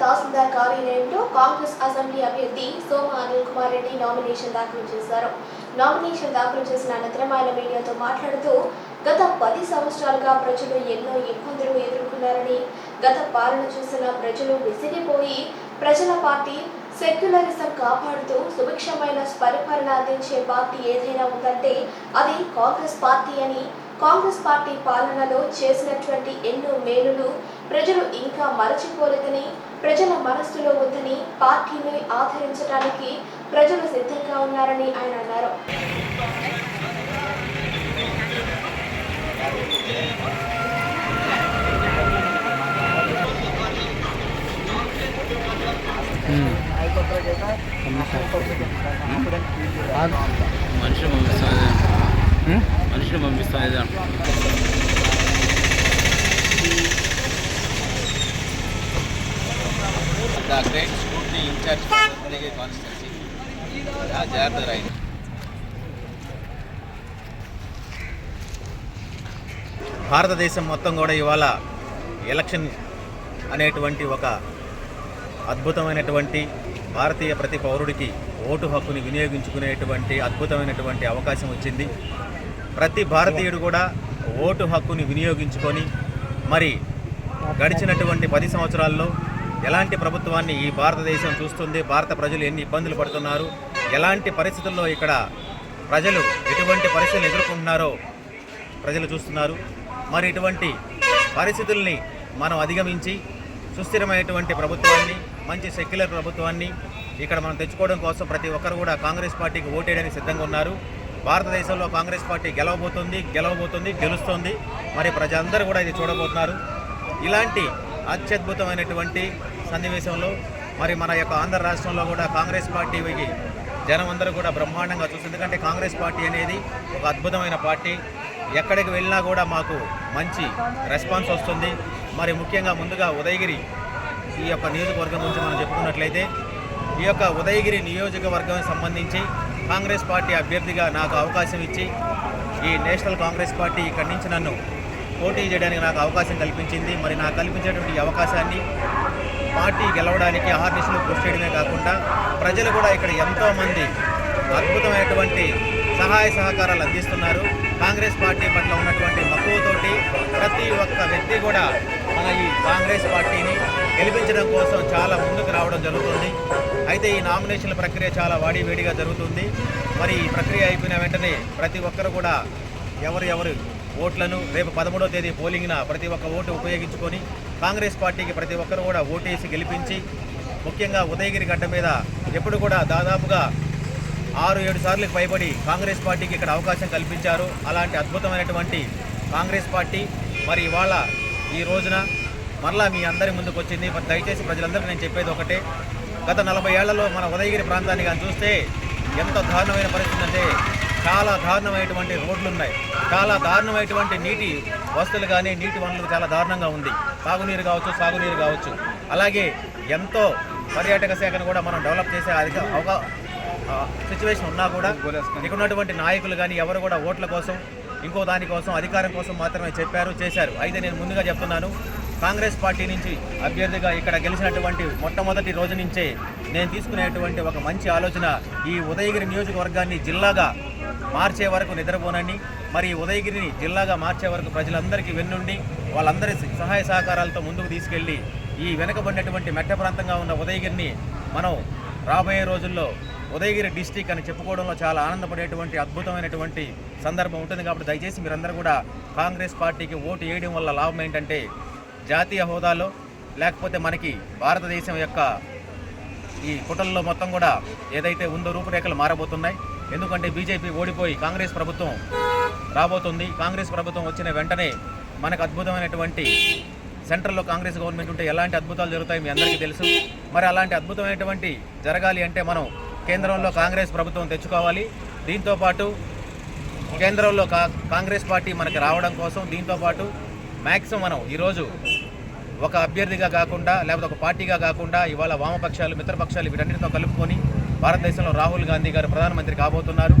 తహసీల్దార్ కార్యాలయంలో కాంగ్రెస్ అసెంబ్లీ అభ్యర్థి సోమ అనిల్ కుమార్ రెడ్డి నామినేషన్ దాఖలు చేశారు. నామినేషన్ దాఖలు చేసిన అనంతరం ఆయన మీడియాతో మాట్లాడుతూ గత పది సంవత్సరాలుగా ప్రజలు ఎన్నో ఇబ్బందులు ఎదుర్కొన్నారని గత పాలన చూసిన ప్రజలు విసిగిపోయి ప్రజల పార్టీ సెక్యులరిజం కాపాడుతూ సుభిక్షమైన పరిపాలన అందించే పార్టీ ఏదైనా ఉందంటే అది కాంగ్రెస్ పార్టీ అని కాంగ్రెస్ పార్టీ పాలనలో చేసినటువంటి ఎన్నో మేలులు ప్రజలు ఇంకా మరచిపోలేదని ప్రజల మనస్సులో ఉందని పార్టీని ఆదరించడానికి ప్రజలు సిద్ధంగా ఉన్నారని ఆయన అన్నారు. మనిషిని పంపిస్తాం మనిషిని పంపిస్తాం ఇన్ఛార్జ్ రత్నగిరి కాన్స్టిట్యున్సీ జాగ్రత్త రైట్ భారతదేశం మొత్తం కూడా ఇవాళ ఎలక్షన్ అనేటువంటి ఒక అద్భుతమైనటువంటి భారతీయ ప్రతి పౌరుడికి ఓటు హక్కుని వినియోగించుకునేటువంటి అద్భుతమైనటువంటి అవకాశం వచ్చింది. ప్రతి భారతీయుడు కూడా ఓటు హక్కుని వినియోగించుకొని మరి గడిచినటువంటి పది సంవత్సరాల్లో ఎలాంటి ప్రభుత్వాన్ని ఈ భారతదేశం చూస్తుంది? భారత ప్రజలు ఎన్ని ఇబ్బందులు పడుతున్నారు? ఎలాంటి పరిస్థితుల్లో ఇక్కడ ప్రజలు ఎటువంటి పరిస్థితులు ఎదుర్కొంటున్నారో ప్రజలు చూస్తున్నారు. మరి ఇటువంటి పరిస్థితుల్ని మనం అధిగమించి సుస్థిరమైనటువంటి ప్రభుత్వాన్ని మంచి సెక్యులర్ ప్రభుత్వాన్ని ఇక్కడ మనం తెచ్చుకోవడం కోసం ప్రతి ఒక్కరు కూడా కాంగ్రెస్ పార్టీకి ఓటేయడానికి సిద్ధంగా ఉన్నారు. భారతదేశంలో కాంగ్రెస్ పార్టీ గెలవబోతుంది గెలవబోతుంది గెలుస్తుంది. మరి ప్రజలందరూ కూడా ఇది చూడబోతున్నారు. ఇలాంటి అత్యద్భుతమైనటువంటి సన్నివేశంలో మరి మన యొక్క ఆంధ్ర రాష్ట్రంలో కూడా కాంగ్రెస్ పార్టీకి జనం అందరూ కూడా బ్రహ్మాండంగా చూస్తుంది ఎందుకంటే కాంగ్రెస్ పార్టీ అనేది ఒక అద్భుతమైన పార్టీ. ఎక్కడికి వెళ్ళినా కూడా మాకు మంచి రెస్పాన్స్ వస్తుంది. మరి ముఖ్యంగా ముందుగా ఉదయగిరి ఈ యొక్క నియోజకవర్గం గురించి మనం చెప్పుకున్నట్లయితే ఈ యొక్క ఉదయగిరి నియోజకవర్గం సంబంధించి కాంగ్రెస్ పార్టీ అభ్యర్థిగా నాకు అవకాశం ఇచ్చి ఈ నేషనల్ కాంగ్రెస్ పార్టీ ఇక్కడి నుంచి నన్ను పోటీ చేయడానికి నాకు అవకాశం కల్పించింది. మరి నాకు కల్పించేటువంటి అవకాశాన్ని పార్టీ గెలవడానికి అహర్నిశలు కృషి చేయడమే కాకుండా ప్రజలు కూడా ఇక్కడ ఎంతోమంది అద్భుతమైనటువంటి సహాయ సహకారాలు అందిస్తున్నారు. కాంగ్రెస్ పార్టీ పట్ల ఉన్నటువంటి మక్కువతోటి ప్రతి ఒక్క వ్యక్తి కూడా మన ఈ కాంగ్రెస్ పార్టీని గెలిపించడం కోసం చాలా ముందుకు రావడం జరుగుతుంది. అయితే ఈ నామినేషన్ల ప్రక్రియ చాలా వాడివేడిగా జరుగుతుంది. మరి ఈ ప్రక్రియ అయిపోయిన వెంటనే ప్రతి ఒక్కరు కూడా ఎవరు ఎవరు ఓట్లను రేపు పదమూడో తేదీ పోలింగ్న ప్రతి ఒక్క ఓటు ఉపయోగించుకొని కాంగ్రెస్ పార్టీకి ప్రతి ఒక్కరు కూడా ఓటేసి గెలిపించి ముఖ్యంగా ఉదయగిరి గడ్డ మీద ఎప్పుడు కూడా దాదాపుగా ఆరు ఏడు సార్లు పైబడి కాంగ్రెస్ పార్టీకి ఇక్కడ అవకాశం కల్పించారు. అలాంటి అద్భుతమైనటువంటి కాంగ్రెస్ పార్టీ మరి ఇవాళ ఈ రోజున మరలా మీ అందరి ముందుకు వచ్చింది. మరి దయచేసి ప్రజలందరికీ నేను చెప్పేది ఒకటే. గత నలభై ఏళ్ళలో మన ఉదయగిరి ప్రాంతాన్ని కానీ చూస్తే ఎంత దారుణమైన పరిస్థితి అంటే చాలా దారుణమైనటువంటి రోడ్లు ఉన్నాయి చాలా దారుణమైనటువంటి నీటి వస్తువులు కానీ నీటి వనరులు చాలా దారుణంగా ఉంది. తాగునీరు కావచ్చు సాగునీరు కావచ్చు. అలాగే ఎంతో పర్యాటక శాఖను కూడా మనం డెవలప్ చేసే అధిక అవకా సిచ్యువేషన్ ఉన్నా కూడా ఇక్కడ ఉన్నటువంటి నాయకులు కానీ ఎవరు కూడా ఓట్ల కోసం ఇంకో దానికోసం అధికారం కోసం మాత్రమే చెప్పారు చేశారు. అయితే నేను ముందుగా చెప్తున్నాను కాంగ్రెస్ పార్టీ నుంచి అభ్యర్థిగా ఇక్కడ గెలిచినటువంటి మొట్టమొదటి రోజు నుంచే నేను తీసుకునేటువంటి ఒక మంచి ఆలోచన ఈ ఉదయగిరి నియోజకవర్గాన్ని జిల్లాగా మార్చే వరకు నిద్రపోనని మరి ఈ ఉదయగిరిని జిల్లాగా మార్చే వరకు ప్రజలందరికీ వెన్నుండి వాళ్ళందరి సహాయ సహకారాలతో ముందుకు తీసుకెళ్ళి ఈ వెనుకబడినటువంటి మెట్ట ప్రాంతంగా ఉన్న ఉదయగిరిని మనం రాబోయే రోజుల్లో ఉదయగిరి డిస్టిక్ అని చెప్పుకోవడంలో చాలా ఆనందపడేటువంటి అద్భుతమైనటువంటి సందర్భం ఉంటుంది. కాబట్టి దయచేసి మీరందరూ కూడా కాంగ్రెస్ పార్టీకి ఓటు వేయడం వల్ల లాభం ఏంటంటే జాతీయ హోదాలో లేకపోతే మనకి భారతదేశం యొక్క ఈ కుటల్లో మొత్తం కూడా ఏదైతే ఉందో రూపురేఖలు మారబోతున్నాయి. ఎందుకంటే బీజేపీ ఓడిపోయి కాంగ్రెస్ ప్రభుత్వం రాబోతుంది. కాంగ్రెస్ ప్రభుత్వం వచ్చిన వెంటనే మనకు అద్భుతమైనటువంటి సెంట్రల్లో కాంగ్రెస్ గవర్నమెంట్ ఉంటే ఎలాంటి అద్భుతాలు జరుగుతాయి మీ అందరికీ తెలుసు. మరి అలాంటి అద్భుతమైనటువంటి జరగాలి అంటే మనం కేంద్రంలో కాంగ్రెస్ ప్రభుత్వం తెచ్చుకోవాలి. దీంతోపాటు కేంద్రంలో కా కాంగ్రెస్ పార్టీ మనకి రావడం కోసం దీంతోపాటు మ్యాక్సిమం మనం ఈరోజు ఒక అభ్యర్థిగా కాకుండా లేకపోతే ఒక పార్టీగా కాకుండా ఇవాళ వామపక్షాలు మిత్రపక్షాలు వీటన్నిటితో కలుపుకొని భారతదేశంలో రాహుల్ గాంధీ గారు ప్రధానమంత్రి కాబోతున్నారు.